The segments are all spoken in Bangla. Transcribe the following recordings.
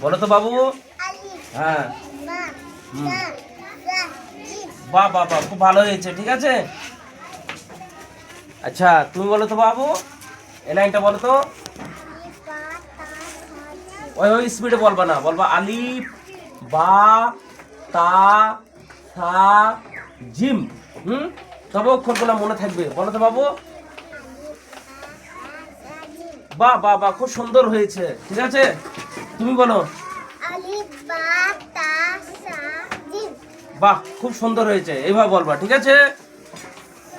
বলো তো বাবু। হ্যাঁ। হুম। বাহ বাহ বাহ খুব ভালো হয়েছে ঠিক আছে? আচ্ছা তুমি বলো তো বাবু এই লাইনটা বলো তো। ওই ওই স্পিডে বলবা না বলবা আলিফ বা তা সা জিম। হুম? তবে অক্ষরগুলো মনে থাকবে। বলো তো বাবু। বাহ বাহ বাহ, খুব সুন্দর হয়েছে। ঠিক আছে? তুমি বলো। বাহ, খুব সুন্দর হয়েছে। এইভাবে বলবা, ঠিক আছে?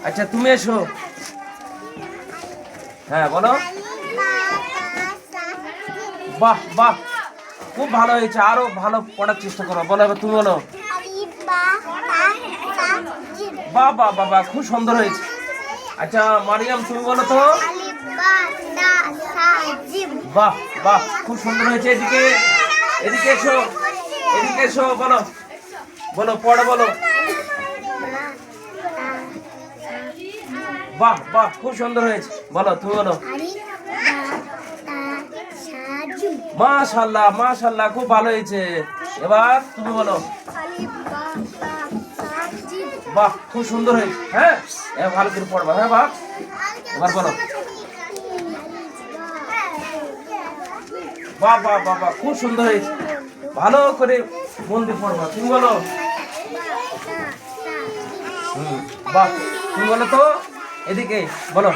আচ্ছা তুমি এসো। হ্যাঁ বলো। বাহ বাহ, খুব ভালো হয়েছে। আরও ভালো পড়ার চেষ্টা করো। বলো, এবার তুমি বলো। বাহ বাহ বাহ বাহ, খুব সুন্দর হয়েছে। আচ্ছা মারিয়াম, তুমি বলো তো। বাহ বাহ খুব সুন্দর হয়েছে এদিকে। এদিকে এসো এদিকে এসো বলো। বলো পড়ো বলো। বাহ বাহ খুব সুন্দর হয়েছে। বলো তুমি বলো। মাশাল্লাহ মাশাল্লাহ খুব ভালো হয়েছে। এবার তুমি বলো। বাহ খুব সুন্দর হয়েছে। হ্যাঁ ভালো করে পড়বা। হ্যাঁ বাহ। এবার বলো। বাহ বাহ খুব সুন্দর হয়েছে। ভালো করে মন দিয়ে পড়বা। তুমি বলো। বাহ, তুমি বলো তো। এদিকে, বলো।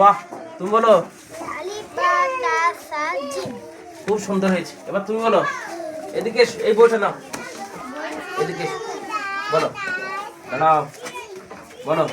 বাহ, তুমি বলো। খুব সুন্দর হয়েছে। এবার তুমি বলো। এদিকে এই বইটা নাও। এদিকে বলো। দাঁড়াও। বলো।